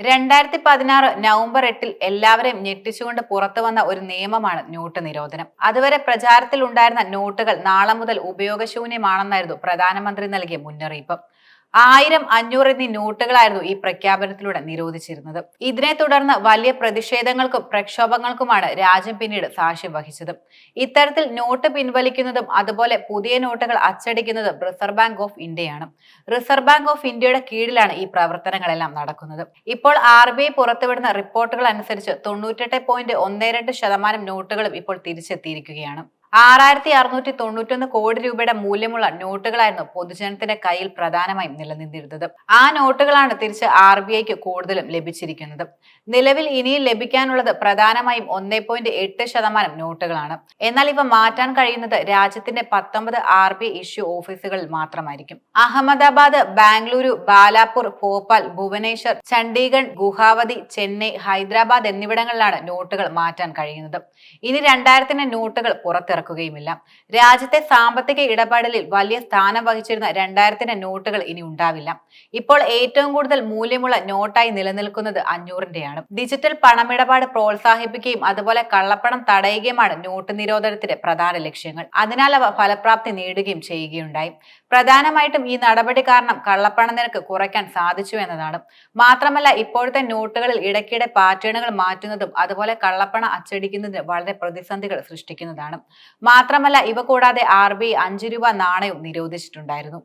രണ്ടായിരത്തി പതിനാറ് നവംബർ എട്ടിൽ എല്ലാവരെയും ഞെട്ടിച്ചുകൊണ്ട് പുറത്തു വന്ന ഒരു നിയമമാണ് നോട്ട് നിരോധനം. അതുവരെ പ്രചാരത്തിൽ ഉണ്ടായിരുന്ന നോട്ടുകൾ നാളെ മുതൽ ഉപയോഗശൂന്യമാണെന്നായിരുന്നു പ്രധാനമന്ത്രി നൽകിയ മുന്നറിയിപ്പ്. ആയിരം അഞ്ഞൂറ് എന്നീ നോട്ടുകളായിരുന്നു ഈ പ്രഖ്യാപനത്തിലൂടെ നിരോധിച്ചിരുന്നത്. ഇതിനെ തുടർന്ന് വലിയ പ്രതിഷേധങ്ങൾക്കും പ്രക്ഷോഭങ്ങൾക്കുമാണ് രാജ്യം പിന്നീട് സാക്ഷ്യം വഹിച്ചത്. ഇത്തരത്തിൽ നോട്ട് പിൻവലിക്കുന്നതും അതുപോലെ പുതിയ നോട്ടുകൾ അച്ചടിക്കുന്നതും റിസർവ് ബാങ്ക് ഓഫ് ഇന്ത്യയാണ്. റിസർവ് ബാങ്ക് ഓഫ് ഇന്ത്യയുടെ കീഴിലാണ് ഈ പ്രവർത്തനങ്ങളെല്ലാം നടക്കുന്നത്. ഇപ്പോൾ ആർ ബി ഐ പുറത്തുവിടുന്ന റിപ്പോർട്ടുകൾ അനുസരിച്ച് തൊണ്ണൂറ്റെട്ട് പോയിന്റ് ഒന്ന് രണ്ട് ശതമാനം നോട്ടുകളും ഇപ്പോൾ തിരിച്ചെത്തിയിരിക്കുകയാണ്. ആറായിരത്തി അറുന്നൂറ്റി തൊണ്ണൂറ്റൊന്ന് കോടി രൂപയുടെ മൂല്യമുള്ള നോട്ടുകളായിരുന്നു പൊതുജനത്തിന്റെ കയ്യിൽ പ്രധാനമായും നിലനിന്നിരുന്നത്. ആ നോട്ടുകളാണ് തിരിച്ച് ആർ ബി ഐക്ക് കൂടുതലും ലഭിച്ചിരിക്കുന്നത്. നിലവിൽ ഇനിയും ലഭിക്കാനുള്ളത് പ്രധാനമായും ഒന്നേ പോയിന്റ് എട്ട് ശതമാനം നോട്ടുകളാണ്. എന്നാൽ ഇവ മാറ്റാൻ കഴിയുന്നത് രാജ്യത്തിന്റെ പത്തൊമ്പത് ആർ ബി ഇഷ്യൂ ഓഫീസുകളിൽ മാത്രമായിരിക്കും. അഹമ്മദാബാദ് ബാംഗ്ലൂരു ബാലാപൂർ ഭോപ്പാൽ ഭുവനേശ്വർ ചണ്ഡീഗഡ് ഗുഹാവതി ചെന്നൈ ഹൈദരാബാദ് എന്നിവിടങ്ങളിലാണ് നോട്ടുകൾ മാറ്റാൻ കഴിയുന്നത്. ഇനി രണ്ടായിരത്തിന്റെ നോട്ടുകൾ പുറത്തിറക്കും. നടക്കുകയുമില്ല. രാജ്യത്തെ സാമ്പത്തിക ഇടപെടലിൽ വലിയ സ്ഥാനം വഹിച്ചിരുന്ന രണ്ടായിരത്തിന്റെ നോട്ടുകൾ ഇനി ഉണ്ടാവില്ല. ഇപ്പോൾ ഏറ്റവും കൂടുതൽ മൂല്യമുള്ള നോട്ടായി നിലനിൽക്കുന്നത് അഞ്ഞൂറിന്റെയാണ്. ഡിജിറ്റൽ പണമിടപാട് പ്രോത്സാഹിപ്പിക്കുകയും അതുപോലെ കള്ളപ്പണം തടയുകയുമാണ് നോട്ട് നിരോധനത്തിന്റെ പ്രധാന ലക്ഷ്യങ്ങൾ. അതിനാൽ അവ ഫലപ്രാപ്തി നേടുകയും ചെയ്യുകയുണ്ടായി. പ്രധാനമായിട്ടും ഈ നടപടി കാരണം കള്ളപ്പണ നിരക്ക് കുറയ്ക്കാൻ സാധിച്ചു എന്നതാണ്. മാത്രമല്ല ഇപ്പോഴത്തെ നോട്ടുകളിൽ ഇടയ്ക്കിടെ പാറ്റേണുകൾ മാറ്റുന്നതും അതുപോലെ കള്ളപ്പണ അച്ചടിക്കുന്നതിന് വളരെ പ്രതിസന്ധികൾ സൃഷ്ടിക്കുന്നതാണ്. മാത്രമല്ല ഇവ കൂടാതെ ആർ ബി അഞ്ച് രൂപ നാണയവും നിരോധിച്ചിട്ടുണ്ടായിരുന്നു.